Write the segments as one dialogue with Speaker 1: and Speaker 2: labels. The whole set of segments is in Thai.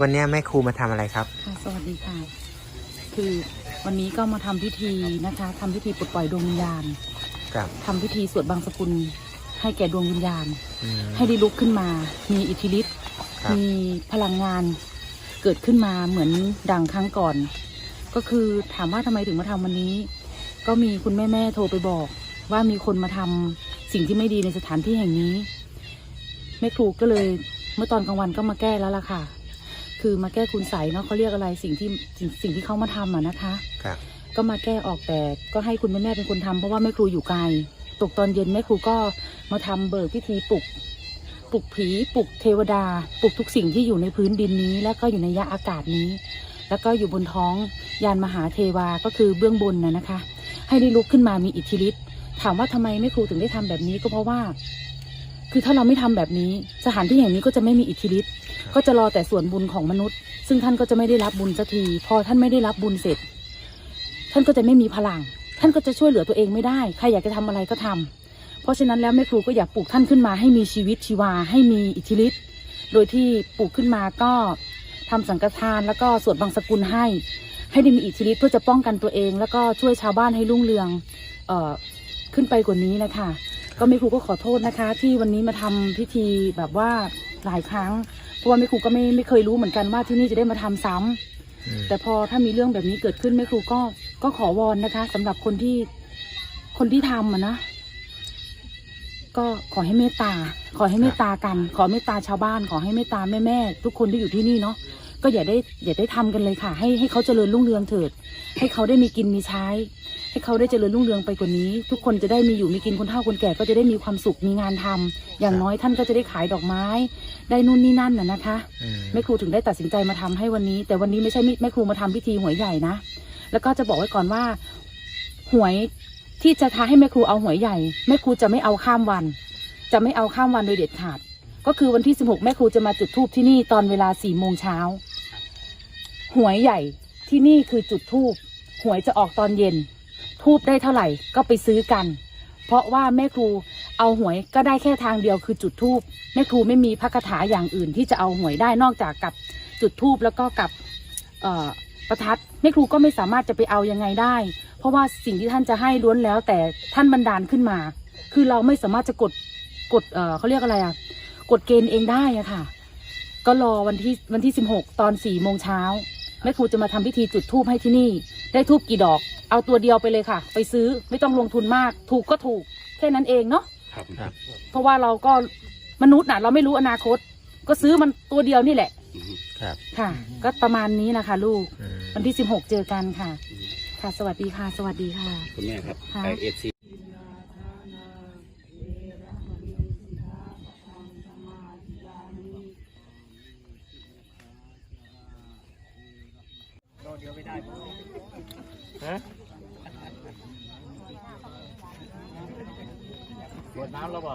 Speaker 1: วันนี้แม่ครูมาทำอะไรครับ
Speaker 2: ค่ะสวัสดีค่ะ คือวันนี้ก็มาทำพิธีนะคะทำพิธีปลดปล่อยดวงวิญญาณ
Speaker 1: ครับ
Speaker 2: ทำพิธีสวดบางสกุล ให้แก่ดวงวิญญาณ
Speaker 1: อืม
Speaker 2: ให้ได้ลุกขึ้นมา มีอิทธิฤทธิ์
Speaker 1: ครับ
Speaker 2: มีพลังงาน เกิดขึ้นมาเหมือนดังครั้งก่อน ก็คือถามว่าทำไมถึงมาทำวันนี้ ก็มีคุณแม่แม่ๆโทรไปบอก ว่ามีคนมาทำสิ่งที่ไม่ดีในสถานที่แห่งนี้แม่ครูก็เลยเมื่อตอนกลางวันก็มาแก้แล้วล่ะค่ะ คือมาแก้คุณใสยเนาะเขาเรียกอะไรสิ่งที่สิ่งสิ่งที่เขามาทำอะนะคะ
Speaker 1: ครับ
Speaker 2: ก็มาแก้ออกแต่ก็ให้คุณแม่แม่เป็นคนทำเพราะว่าแม่ครูอยู่ไกลตกตอนเย็นแม่ครูก็มาทำเบิกพิธีปลุกปลุกผีปลุกเทวดา ปลุกทุกสิ่งที่อยู่ในพื้นดินนี้ แล้วก็อยู่ในยะอากาศนี้ แล้วก็อยู่บนท้องยานมหาเทวาก็คือเบื้องบนนะนะคะ ให้ได้ลุกขึ้นมามีอิทธิฤทธิ์ถามว่าทำไมแม่ครูถึงได้ทำแบบนี้ก็เพราะว่า คือถ้าเราไม่ทำแบบนี้ สถานที่แห่งนี้ก็จะไม่มีอิทธิฤทธิ์ก็จะรอแต่ส่วนบุญของมนุษย์ ซึ่งท่านก็จะไม่ได้รับบุญสักที พอท่านไม่ได้รับบุญเสร็จ ท่านก็จะไม่มีพลัง ท่านก็จะช่วยเหลือตัวเองไม่ได้ ใครอยากจะทำอะไรก็ทำเพราะฉะนั้นแล้วแม่ครูก็อยากปลูกท่านขึ้นมาให้มีชีวิตชีวาให้มีอิทธิฤทธิ์โดยที่ปลูกขึ้นมาก็ทำสังฆทานแล้วก็สวดบังสกุลให้ ให้ได้มีอิทธิฤทธิ์เพื่อจะป้องกันตัวเอง แล้วก็ช่วยชาวบ้านให้รุ่งเรืองเอ่อขึ้นไปกว่านี้นะคะ ก็แม่ครูก็ขอโทษนะคะ ที่วันนี้มาทำพิธีแบบว่าหลายครั้ง เพราะว่าแม่ครูก็ไม่ไม่เคยรู้เหมือนกันว่าที่นี่จะได้มาทำซ้ำ
Speaker 1: อืม
Speaker 2: แต่พอถ้ามีเรื่องแบบนี้เกิดขึ้นแม่ครูก็ก็ขอวอนนะคะสำหรับคนที่คนที่ทำอะนะก็ขอให้เมตตา ขอให้เมตตากัน ขอเมตตาชาวบ้าน ขอให้เมตตาแม่แม่ๆทุกคนที่อยู่ที่นี่เนาะ ก็อย่าได้อย่าได้ทำกันเลยค่ะ ให้ให้เขาเจริญรุ่งเรืองเถิด ให้เขาได้มีกินมีใช้ ให้เขาได้เจริญรุ่งเรืองไปกว่านี้ ทุกคนจะได้มีอยู่มีกินคนเฒ่าคนแก่ก็จะได้มีความสุขมีงานทำอย่างน้อยท่านก็จะได้ขายดอกไม้ ได้นู่นนี่นั่นน่ะนะคะ
Speaker 1: อืม
Speaker 2: แม่ครูถึงได้ตัดสินใจมาทำให้วันนี้ แต่วันนี้ไม่ใช่แม่ครูมาทำพิธีหวยใหญ่นะ แล้วก็จะบอกไว้ก่อนว่าหวยที่จะท้าให้แม่ครูเอาหวยใหญ่แม่ครูจะไม่เอาข้ามวัน จะไม่เอาข้ามวันโดยเด็ดขาด ก็คือวันที่สิบหกแม่ครูจะมาจุดธูปที่นี่ตอนเวลาสี่โมงเช้าหวยใหญ่ที่นี่คือจุดธูปหวยจะออกตอนเย็น ทูบได้เท่าไหร่ก็ไปซื้อกัน เพราะว่าแม่ครูเอาหวยก็ได้แค่ทางเดียวคือจุดธูปแม่ครูไม่มีพระคาถาอย่างอื่นที่จะเอาหวยได้นอกจากกับจุดธูปแล้วก็กับประทัดแม่ครูก็ไม่สามารถจะไปเอายังไงได้ เพราะว่าสิ่งที่ท่านจะให้ล้วนแล้ว แต่ท่านบันดาลขึ้นมา คือเราไม่สามารถจะกดกดเเขาเรียกอะไรอะกดเกณฑ์เองได้อะค่ะ ก็รอวันที่วันที่สิบหกตอนสี่โมงเช้า แม่ครูจะมาทำพิธีจุดธูปให้ที่นี่ ได้ทูบกี่ดอก เอาตัวเดียวไปเลยค่ะ ไปซื้อไม่ต้องลงทุนมาก ถูกก็ถูก แค่นั้นเองเนาะ
Speaker 3: ครับ
Speaker 1: ครับ
Speaker 2: เพราะว่าเราก็มนุษย์น่ะ เราไม่รู้อนาคต ก็ซื้อมันตัวเดียวนี่แหละ
Speaker 3: อืม
Speaker 1: ครับ
Speaker 2: ค่ะ ก็ประมาณนี้นะคะลูก
Speaker 1: อืม
Speaker 2: วันที่สิบหกเจอกันค่ะ ค่ะ สวัสดีค่ะ สวัสดีค่ะ
Speaker 3: คุณแม่ครับ
Speaker 2: ค่ะ
Speaker 3: ไอเอ ฟซี
Speaker 4: กดน้ำแล้วบ่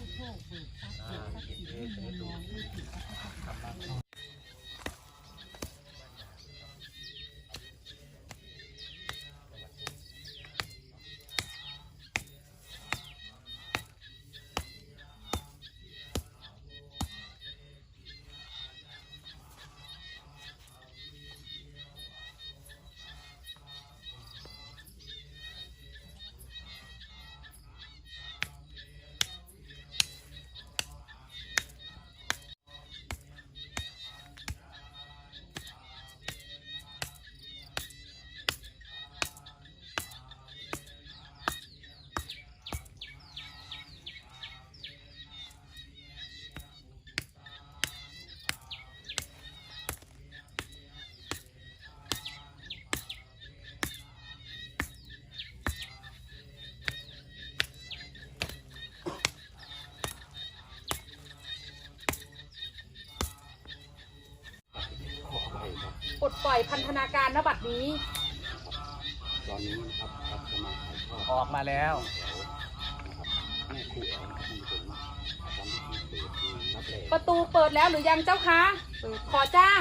Speaker 4: กดน้ำ
Speaker 2: ปลดทรัพย์ พันธนาการนบัตรนี้
Speaker 3: ตอนนี้นะครับรับสมัครถ่ายทอด
Speaker 4: ออกมาแล้ว
Speaker 2: ประตูเปิดแล้วหรือยังเจ้าคะขอจ้าง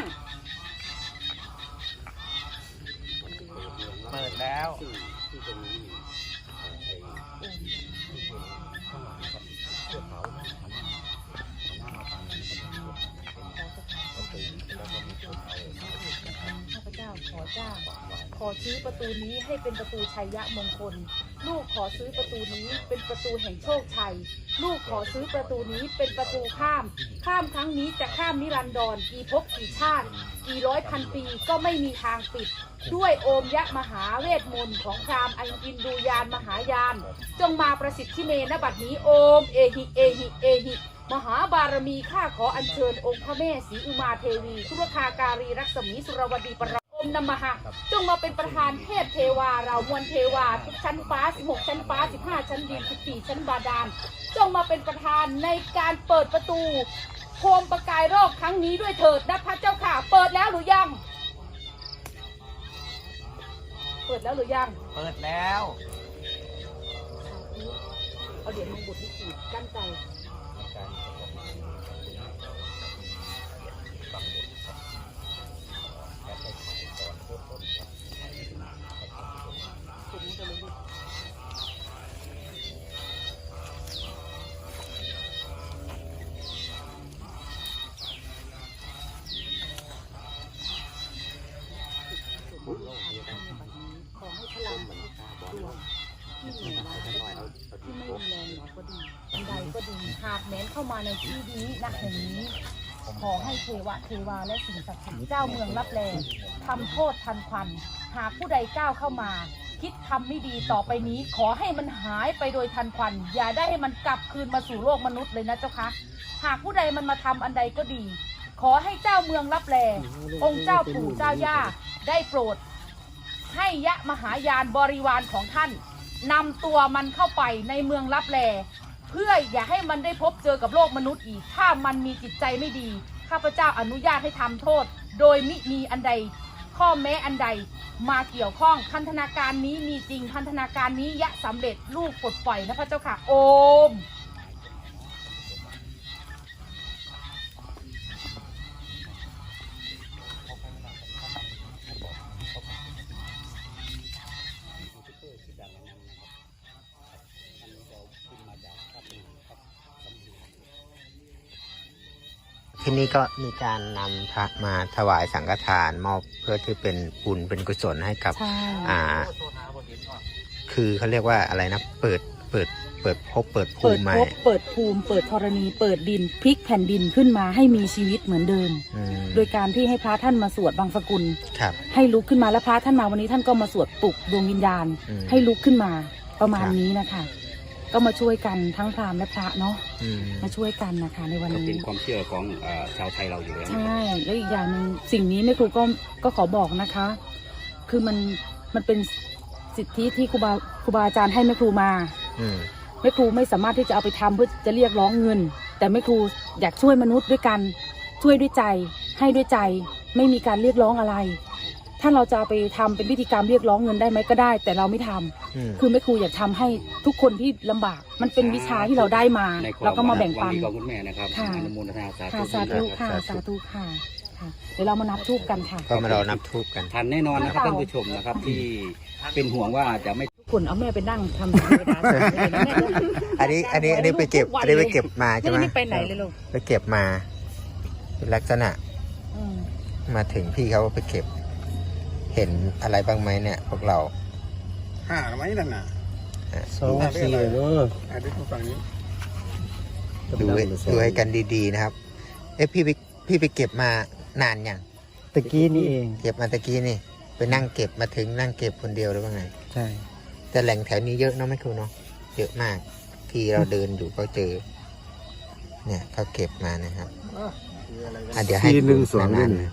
Speaker 4: เปิดแล้ว
Speaker 2: ข้ ขอซื้อประตูนี้ให้เป็นประตูชัยยะมงคล ลูกขอซื้อประตูนี้เป็นประตูแห่งโชคชัย ลูกขอซื้อประตูนี้เป็นประตูข้าม ข้ามครั้งนี้จะข้ามนิรันดรกี่ภพกี่ชาติกี่ร้อยพันปีก็ไม่มีทางปิด ด้วยโอมยะมหาเวทมนต์ของพรามอันอินดูยานมหายาน จงมาประสิทธิ์ที่เมนบัดนี้โอมเอหิเอหิเอหิมหาบารมีข้าขออัญเชิญองค์พระแม่ศรีอุมาเทวีทุรคาการีรักษมีสุรวดีปรโอ มนมหะจงมาเป็นประธานเทพเทวา เรามวลเทวา ทุกชั้นฟ้า 16 ชั้นฟ้า 15 ชั้นดิน 14 ชั้นบาดาล จงมาเป็นประธานในการเปิดประตูโคมประกายโรคครั้งนี้ด้วยเถิดนะพระเจ้าค่ะ เปิดแล้วหรือยัง เปิดแล้วหรือยัง
Speaker 4: เปิดแล้ว
Speaker 2: เอาเหรียญมงกุฎที่ขีดกั้นใจ มามาในที่นี้นักแห่งนี้ ขอให้เทวะเทวาและสิ่งศักดิ์สิทธิ์เจ้าเมืองรับแลทำโทษทันควัน หากผู้ใดก้าวเข้ามา คิดทำไม่ดีต่อไปนี้ ขอให้มันหายไปโดยทันควัน อย่าได้ให้มันกลับคืนมาสู่โลกมนุษย์เลยนะเจ้าคะหากผู้ใดมันมาทำอันใดก็ดี ขอให้เจ้าเมืองรับแลองค์เจ้าปู่เจ้าย่าได้โปรด ให้ยะมหายานบริวารของท่านนำตัวมันเข้าไปในเมืองรับแล เพื่ออย่าให้มันได้พบเจอกับโลกมนุษย์อีก ถ้ามันมีจิตใจไม่ดี ข้าพเจ้าอนุญาตให้ทำโทษ โดยมิมีอันใด ข้อแม้อันใดมาเกี่ยวข้องพันธนาการนี้มีจริงพันธนาการนี้ยะสำเร็จลูกปลดปล่อยนะพระเจ้าค่ะ โอม
Speaker 1: นี่ก็มีการนำพระมาถวายสังฆทานมอบเพื่อที่เป็นบุญเป็นกุศลให้กับ
Speaker 2: ใช่
Speaker 1: อ่า คือเขาเรียกว่าอะไรนะ เปิดเปิดเปิดภพเปิดภู
Speaker 2: เปิด
Speaker 1: มิใหม่
Speaker 2: ภพเปิดภูมิ เปิดธรณี เปิดดินพลิกแผ่นดินขึ้นมาให้มีชีวิตเหมือนเดิม
Speaker 1: อืม
Speaker 2: โดยการที่ให้พระท่านมาสวดบางสกุล
Speaker 1: ครับ
Speaker 2: ให้ลุกขึ้นมาแล้วพระท่านมาวันนี้ท่านก็มาสวดปลุกดวงวิญญาณ
Speaker 1: อืม
Speaker 2: ให้ลุกขึ้นมาประมาณ
Speaker 1: ครับ
Speaker 2: นี้นะคะ ก็มาช่วยกันทั้งพราหมณ์และพระเนาะ
Speaker 1: อืม
Speaker 2: มาช่วยกันนะคะในวัน
Speaker 3: ก็เป็
Speaker 2: นี้
Speaker 3: นความเชื่อของเอ่อชาวไทยเราอยู่แล้ว
Speaker 2: ใช่ แล้วอีกอย่างหนึ่งสิ่งนี้แม่ครูก็ก็ขอบอกนะคะ คือมันมันเป็นสิทธิที่ครูบาครูบาอาจารย์ให้แม่ครูมา
Speaker 1: อืม
Speaker 2: แม่ครูไม่สามารถที่จะเอาไปทำเพื่อจะเรียกร้องเงิน แต่แม่ครูอยากช่วยมนุษย์ด้วยกันช่วยด้วยใจ ให้ด้วยใจ ไม่มีการเรียกร้องอะไร ถ้าเราจะเอาไปทำเป็นพิธีกรรมเรียกร้องเงินได้ไหมก็ได้ แต่เราไม่ทำ
Speaker 1: อืม
Speaker 2: คือแม่ครูอยากทำให้ทุกคนที่ลำบาก มันเป็นวิชาที่เราได้มา
Speaker 3: ในคว
Speaker 2: เราก็มาแบ่งปัน
Speaker 3: วัดีของคุณแม่นะครับ
Speaker 2: ค่ะ
Speaker 3: อนุโมทนาสา
Speaker 2: ค่ะ
Speaker 3: ธุ
Speaker 2: สาธุค่ะ
Speaker 1: สาธุ
Speaker 2: สาธุค่ะค่ะเดี๋ยวเรามานับทูบกันค่ะ
Speaker 1: ก็มาเรานับทูบกัน
Speaker 3: ทันแน่นอนนะครับ
Speaker 2: ค่ะ
Speaker 3: ท่านผู้ชมนะครับที่เป็นห่วงว่าจะไม่
Speaker 2: ทุกคนเอาแม่ไปนั่งทำเทวดาสวดเลยนะแม่จะ
Speaker 1: อันนี้อันนี้อันนี้ไปเก็บ
Speaker 2: ทุกวั
Speaker 1: อั
Speaker 2: น
Speaker 1: นนี้ไป
Speaker 2: เลย
Speaker 1: เก็บมาใช่ไหม
Speaker 2: ไม่ได้ไปไหนเลยลูก
Speaker 1: ไปเก็บมาเป็นลักษณะ
Speaker 2: อืม
Speaker 1: มาถึงพี่เขาก็ไปเก็บ เห็นอะไรบ้างไหมเนี่ย พวกเรา
Speaker 5: ห้าไหมนั่นน่ะ
Speaker 1: สองสี่เนอะ
Speaker 5: อะดูฝั่งนี้
Speaker 1: ดูให้ดูให้กันดีๆนะครับ เอ๊ะพี่ไปพี่ไปเก็บมานานยัง
Speaker 6: ตะกี้นี่เอง
Speaker 1: เก็บมาตะกี้นี่ ไปนั่งเก็บมาถึงนั่งเก็บคนเดียวหรือว่าไง
Speaker 6: ใช่
Speaker 1: แต่แหล่งแถวนี้เยอะเนาะไม่ครูเนาะเยอะมาก ที่เราเดินอยู่ก็เจอ เนี่ยเขาเก็บมานะครับอะเดี๋ยวให้
Speaker 5: สี่หนึ่งสอง
Speaker 1: ดู
Speaker 5: นี่
Speaker 1: นาน
Speaker 5: นี่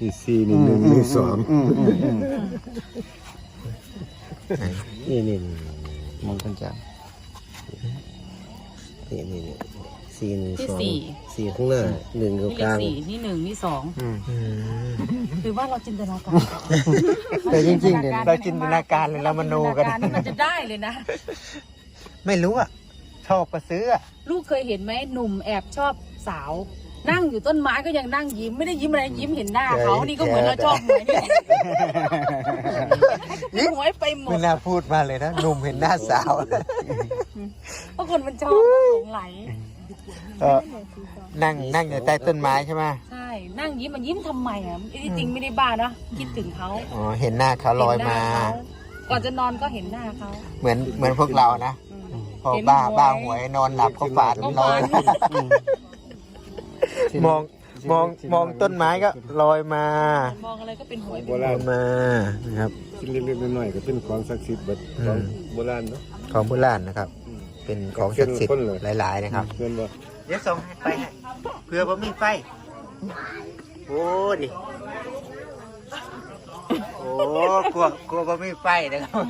Speaker 5: นี่นี่นี่นี่สี่หนึ่งหนึ่งหนึ่งสอง
Speaker 6: อืมอืมอืม
Speaker 1: ๆนั่น
Speaker 6: นี่นี่นี่มองกันจัง
Speaker 1: นี่นี่นี่
Speaker 6: สี่หนึ่ง
Speaker 2: ที่
Speaker 6: สอง
Speaker 2: สี่
Speaker 6: สี่ข้างหน้าหนึ่งอยู่
Speaker 2: นี่
Speaker 6: ก
Speaker 2: เลข
Speaker 6: ลาง
Speaker 2: สี่นี่หนึ่งนี่สอง
Speaker 1: อืม
Speaker 2: หรือว่าเราจินตนาการ
Speaker 1: แต่จริงๆเนี่ยเราจินตนาการเลยเรามโนกัน
Speaker 2: จิตาารมันจะได้เลยนะ
Speaker 1: ไม่รู้อะ ชอบก็ซื้ออะ
Speaker 2: ลูกเคยเห็นไหมหนุ่มแอบชอบสาว นั่งอยู่ต้นไม้ก็ยังนั่งยิ้มไม่ได้ยิ้มอะไรยิ้มเห็นหน้าเขา
Speaker 1: เคย
Speaker 2: นี่ก็เหมือนเราชอบหวยนี่แหละเป็นหวยไปหม
Speaker 1: ไม่
Speaker 2: ด
Speaker 1: น่าพูดมาเลยนะหนุ่มเห็นหน้าสาว
Speaker 2: เพราะคนมันชอบหลงไหล
Speaker 1: เออนั่งนั่งอยู่ใต้ต้นไม้ใช่ไหม
Speaker 2: ใช่นั่งยิ้มมันยิ้มทำไมอะจริงๆไม่ได้บ้าเนาะคิดถึงเขา
Speaker 1: อ๋อเห็นหน้าเขาลอยมา
Speaker 2: เห็นหน้เขก่อนจะนอนก็เห็นหน้าเขา
Speaker 1: เหมือนเหมือนพวกเรานะ
Speaker 2: อืม
Speaker 1: พอ
Speaker 2: เห็น
Speaker 1: บ้า
Speaker 2: หวย
Speaker 1: บ้าหวยนอนหลับก็ฝัน
Speaker 2: ก็
Speaker 1: ลอย
Speaker 2: ฝัน
Speaker 1: มองมองมองต้นไม้ก็ลอยมา
Speaker 2: มองอะไรก็เป็นหวยไป
Speaker 5: โบ
Speaker 2: หม
Speaker 5: รา
Speaker 2: ด
Speaker 5: ณ
Speaker 1: มานะครับ
Speaker 5: กินเล็กๆน้อยๆก็เป็นของศักดิ์สิทธิ์แบบ
Speaker 1: อืม
Speaker 5: ของโบราณเนาะ
Speaker 1: ของโบราณนะครับ เป็นของศักดิ์สิทธิ์
Speaker 5: คนเลย
Speaker 1: หลาย ๆ นะครับ
Speaker 5: เงินบ่
Speaker 1: เดี๋ยวส่งไปให้เพื่อผมมีไฟโอ้ดิโอ้กลัวกลัวผมมีไฟนะครับ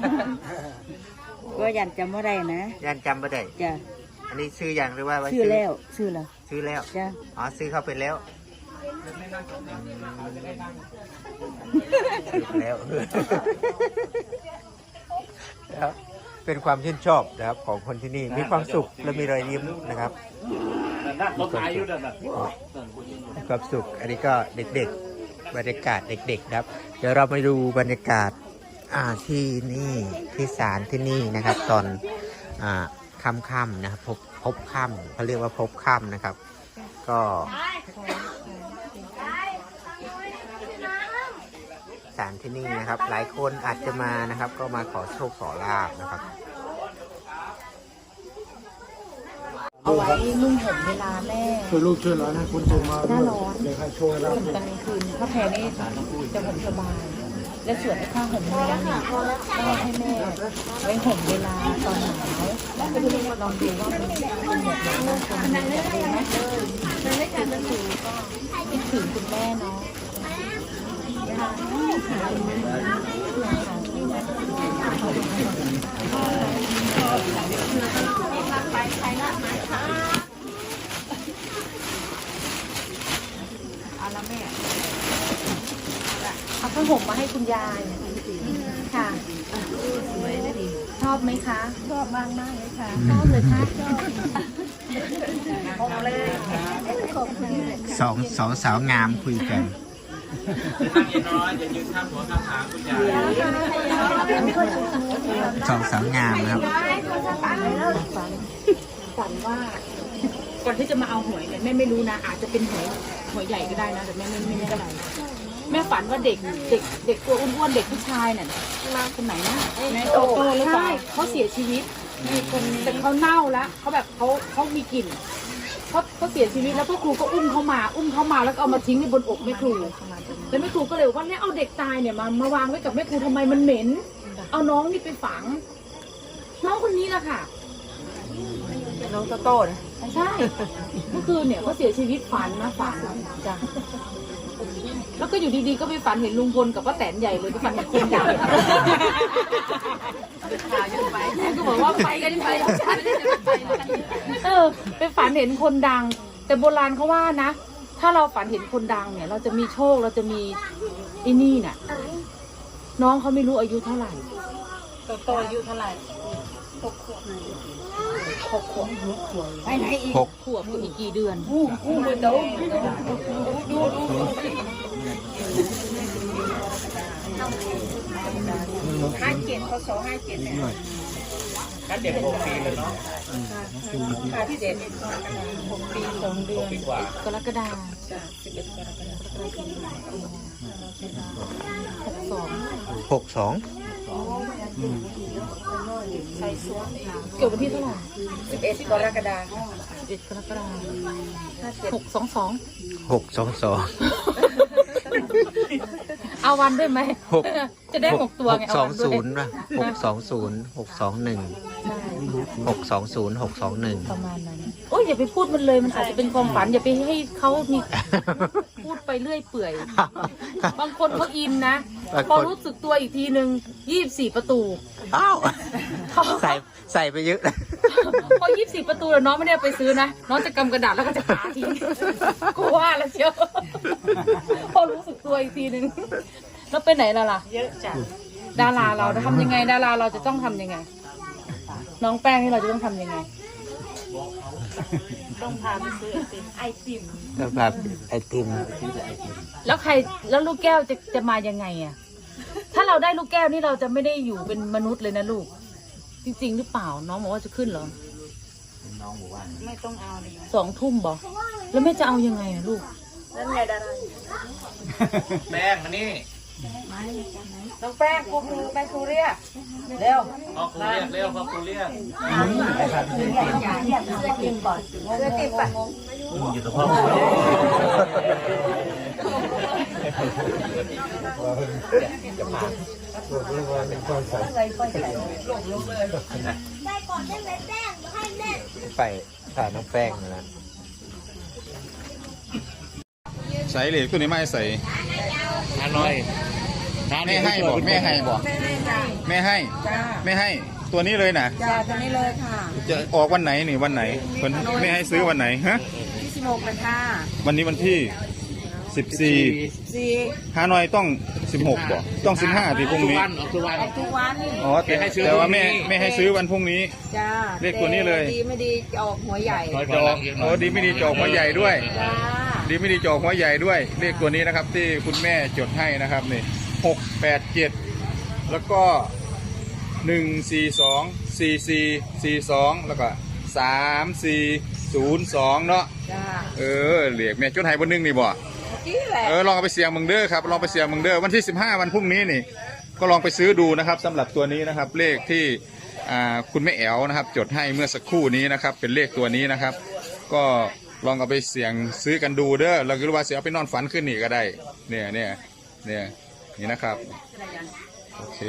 Speaker 7: ก็ยันจำว่าได้นะ
Speaker 1: ยันจำไม่ได้
Speaker 7: จ้ะ
Speaker 1: อันนี้ซื้ออย่างหรือว่าว่า
Speaker 7: ชื่อแล้วชื่อแล้ว
Speaker 1: ซื้อแล้ว
Speaker 7: จ้ะ
Speaker 1: อ๋อ ซื้อเข้าไปแล้วซื้อไปแล้วครับเป็นความชื่นชอบนะครับของคนที่นี่ มีความสุขและมีรอยยิ้มนะครับ
Speaker 4: นั่นรถขายอยู่นั่นน่ะ
Speaker 1: มีความสุข อันนี้ก็เด็กๆ บรรยากาศเด็กๆนะครับ เดี๋ยวเราไปดูบรรยากาศอ่าที่นี่ที่ศาลที่นี่นะครับ ตอนอ่าค่ำๆนะครับพบพ บค่ำเขาเรียกว่าพบค่ำนะครับ ก็ศาลที่นี่นะครับ หลายคนอาจจะมานะครับ ก็มาขอโชคขอลาบนะครับ
Speaker 2: เอาไว้นุ่งห่มเวลาแม่
Speaker 5: ช่วยลูกช่วยหลานให้คนโตมา
Speaker 2: หน้าร้อน
Speaker 5: อยากให้ช่วยเรา
Speaker 2: ห่มตอนกลางคืนพระแพรนี่จะห่มสบาย และส่วนไอ้ผ้าห่มร้อนเนี่ยก็ให้แม่ไว้ห่มเวลาตอนหนาวแล้วไปดูลองดูว่ามันเป็นแบบไหนบางคนมันอยากดูไหมมันไม่การจะดูก็คิดถึงคุณแม่เนาะ เอาผ้าห่มมาให้คุณยายค่ะสวยนะดีชอบไหมคะ ชอบมากมากเลยค่ะ ชอบเลยค่ะชอบเลย
Speaker 1: สองสองสาวงามคุยกัน
Speaker 4: นั่งน้อยจะยืนข้างหัวข้างหางคุณยาย
Speaker 1: สองสาวงามนะครับ
Speaker 2: ฝันว่าก่อนที่จะมาเอาหวยเนี่ยแม่ไม่รู้นะ อาจจะเป็นหวยหวยใหญ่ก็ได้นะแต่แม่ไม่ไม่แน่ใจ แม่ฝันว่าเด็กเด็กเด็กตัวอ้วนๆเด็กผู้ชายน่ะมาคนไหนนะแม่โตโตหรือเปล่าเขาเสียชีวิตมีคนแต่เขาเน่าแล้วเขาแบบเขาเขามีกลิ่นเขาเขาเสียชีวิตแล้วพ่อครูก็อุ้มเขามาอุ้มเขามาแล้วก็เอามาทิ้งในบนอกแม่ครูแล้วแม่ครูก็เลยบอกว่าเนี่ยเอาเด็กตายเนี่ยมามาวางไว้กับแม่ครูทำไมมันเหม็น เอาน้องนี่ไปฝังน้องคนนี้แหละค่ะน้องโตโต้นะใช่เมื่อคืนเนี่ยเขาเสียชีวิตฝันนะฝันจ้ะ แล้วก็อยู่ดีๆก็ไปฝันเห็นลุงพลกับป้าแตนใหญ่เลยก็ฝันเห็นคนดังก็บอกว่าไปกันไปเออไปฝันเห็นคนดัง แต่โบราณเขาว่านะ ถ้าเราฝันเห็นคนดังเนี่ย เราจะมีโชคเราจะมีไอ้นี่น่ะ น้องเขาไม่รู้อายุเท่าไหร่โตอายุเท่าไหร่หกขวบ หกขวบหกขวบไปไหนอีก
Speaker 1: หก
Speaker 2: ขวบกับอีกกี่เดือน
Speaker 4: ถ้าเด็กหกปีเลยเนาะ
Speaker 2: ค่ะที่เด็ดหกปีสองเดือน
Speaker 4: ปีกว่า
Speaker 2: กรกฎาคมหกสอง
Speaker 1: หกสอง
Speaker 2: เกี่ยวกับที่เท่าไหร่สิบเอ็ดกรกฎาคมสิบเอ็ดกรกฎาคมหกสองสอง
Speaker 1: หกสองสอง
Speaker 2: เอาวันด้วยไหม
Speaker 1: หก
Speaker 2: จะได้หกตัวไง
Speaker 1: หก
Speaker 2: เอา
Speaker 1: สอง
Speaker 2: วันด้วย
Speaker 1: ศูนย์ป่ะหกสองศูนย์หกสองหนึ่ง
Speaker 2: ใช่
Speaker 1: หกสองศูนย์หกสองหนึ่ง
Speaker 2: ประมาณนั้น โอ้ยอย่าไปพูดมันเลยมันอาจจะเป็นความฝันอย่าไปให้เขามีพูดไปเรื่อยเปื่อย บางคนเขาอินนะ
Speaker 1: บางคน
Speaker 2: พอรู้สึกตัวอีกทีหนึ่งยี่สิบสี่ประตู
Speaker 1: อ้าวใส่ใส่ไปเยอะนะ
Speaker 2: พอยี่สิบประตูแล้วน้องไม่ได้เอาไปซื้อนะ น้องจะกำกระดาษแล้วก็จะหาทิ้งกูว่าแล้วเชียว พอรู้สึกตัวอีกทีหนึ่งแล้วไปไหนล่ะล่ะ
Speaker 7: เยอะจัง
Speaker 2: ดาราเราจะทำยังไง ดาราเราจะต้องทำยังไง น้องแป้งนี่เราจะต้องทำยังไง
Speaker 7: ต้องพาไปซื้อไอติมไอติม
Speaker 1: แล้วแบบไอติม
Speaker 2: แล้วใครแล้วลูกแก้วจะจะมายังไงอะถ้าเราได้ลูกแก้วนี่เราจะไม่ได้อยู่เป็นมนุษย์เลยนะลูก จริง ๆ หรือเปล่าน้องบอกว่าจะขึ้นเหรอ
Speaker 7: ไม่ต้องเอาเลยนะ
Speaker 2: สองทุ่มบอกแล้วแม่จะเอายังไงอะลูก
Speaker 7: นั่นไงดารา
Speaker 4: แป้งมานี่
Speaker 7: น้องแป้งกูคือแม่ครูเรียกเร็ว
Speaker 4: พ่อครูเรียกเร็วพ่อครูเรียก
Speaker 7: เสื้อติมก่อนเสื้อติมปะ
Speaker 4: อยู่กับพ่อครู
Speaker 1: ไปถ่ายน้องแป้งนะ
Speaker 6: ใส่เหล็กตัวนี้ไม่ใส่
Speaker 4: ฮานอย
Speaker 6: แม่ให้บอกแม่ให้บอกแม่ให้แม่ให้ตัวนี้เลยนะ
Speaker 7: จ้าตอนนี้เลยค่ะ
Speaker 6: จะออกวันไหนนี่วันไหนคนแม่ให้ซื้อวันไหนฮะ
Speaker 7: ที่สิบหกกันค่ะ
Speaker 6: วันนี้วันที่สิบสี่
Speaker 7: สี่
Speaker 6: ฮานอยต้องสิบหกบอกต้องสิบห้าที่พรุ่งนี้
Speaker 4: วันออกทุกวัน
Speaker 7: ออกทุกวัน
Speaker 6: อ๋อแต่
Speaker 4: ให้ซื้อ
Speaker 6: แต่ว่าแม่
Speaker 4: พรุ่งนี้
Speaker 6: แม่ให้ซื้อวันพรุ่งนี้
Speaker 7: จ้า
Speaker 6: เลขตัวนี้เลย
Speaker 7: ดีไม่ดีจะออกหัวใหญ่
Speaker 6: จอกโอ้ดีไม่ดีจอกหัวใหญ่ด้วย
Speaker 7: จ้า
Speaker 6: ดีไม่ดีจอกหัวใหญ่ด้วยเลขตัวนี้นะครับที่คุณแม่จดให้นะครับนี่ หกแปดเจ็ดแล้วก็หนึ่งสี่สองสี่สี่สี่สองแล้วก็สามสี่ศูนย์สองเนาะ
Speaker 7: จ้า
Speaker 6: เออเหลียกแม่จดให้บนหนึงนี่บ่
Speaker 7: เมื่อกี้แหละ
Speaker 6: เออลองเอาไปเสี่ยงมึงเด้อครับลองไปเสี่ยงมึงเด้อวันที่ 15 วันพรุ่งนี้นี่ ก็ลองไปซื้อดูนะครับสำหรับตัวนี้นะครับ เลขที่อ่าคุณแม่แอ๋วนะครับ จดให้เมื่อสักครู่นี้นะครับ เป็นเลขตัวนี้นะครับ ก็ลองเอาไปเสี่ยงซื้อกันดูเด้อเราก็รู้ว่าเสียเอาไปนอนฝันขึ้นนี่ก็ได้ เนี่ยเนี่ยเนี่ย นี่นะครับ โอเค